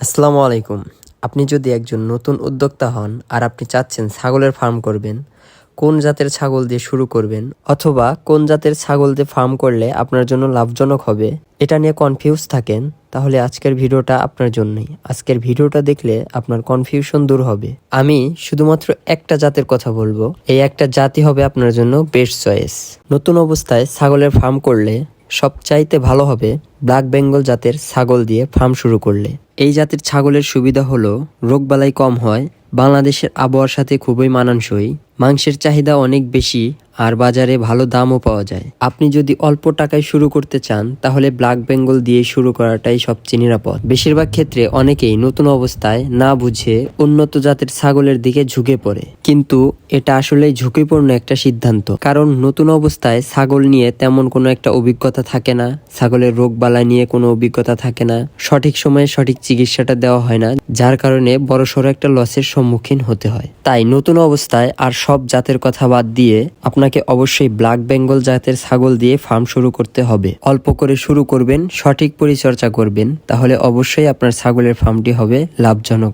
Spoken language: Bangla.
আসসালামু আলাইকুম। আপনি যদি একজন নতুন উদ্যোক্তা হন আর আপনি চাচ্ছেন ছাগলের ফার্ম করবেন, কোন জাতের ছাগল দিয়ে শুরু করবেন অথবা কোন জাতের ছাগল দিয়ে ফার্ম করলে আপনার জন্য লাভজনক হবে, এটা নিয়ে কনফিউজ থাকেন, তাহলে আজকের ভিডিওটা আপনার জন্যই। আজকের ভিডিওটা দেখলে আপনার কনফিউশন দূর হবে। আমি শুধুমাত্র একটা জাতের কথা বলব। এই একটা জাতি হবে আপনার জন্য বেস্ট চয়েস নতুন অবস্থায় ছাগলের ফার্ম করলে সবচাইতে ভালো হবে ব্ল্যাক বেঙ্গল জাতের ছাগল দিয়ে ফার্ম শুরু করলে। এই জাতের ছাগলের সুবিধা হলো রোগবালাই কম হয়, বাংলাদেশের আবহাওয়ার সাথে খুবই মানানসই, মাংসের চাহিদা অনেক বেশি আর বাজারে ভালো দামও পাওয়া যায়। আপনি যদি অল্প টাকায় শুরু করতে চান, তাহলে ব্ল্যাক বেঙ্গল দিয়ে শুরু করাটাই সবচেয়ে নিরাপদ। বেশিরভাগ ক্ষেত্রে অনেকেই নতুন অবস্থায় না বুঝে উন্নত জাতের ছাগলের দিকে ঝুঁকে পড়ে। কিন্তু এটা আসলে ঝুঁকিপূর্ণ একটা সিদ্ধান্ত, কারণ নতুন অবস্থায় ছাগল নিয়ে তেমন কোনো একটা অভিজ্ঞতা থাকে না, ছাগলের রোগ বালা নিয়ে কোনো অভিজ্ঞতা থাকে না, সঠিক সময়ে সঠিক চিকিৎসাটা দেওয়া হয় না, যার কারণে বড়সড় একটা লসের সম্মুখীন হতে হয়। তাই নতুন অবস্থায় আর সব জাতের কথা বাদ দিয়ে আপনাকে অবশ্যই ব্ল্যাক বেঙ্গল জাতের ছাগল দিয়ে ফার্ম শুরু করতে হবে। অল্প করে শুরু করবেন, সঠিক পরিচর্যা করবেন, তাহলে অবশ্যই আপনার ছাগলের ফার্মটি হবে লাভজনক।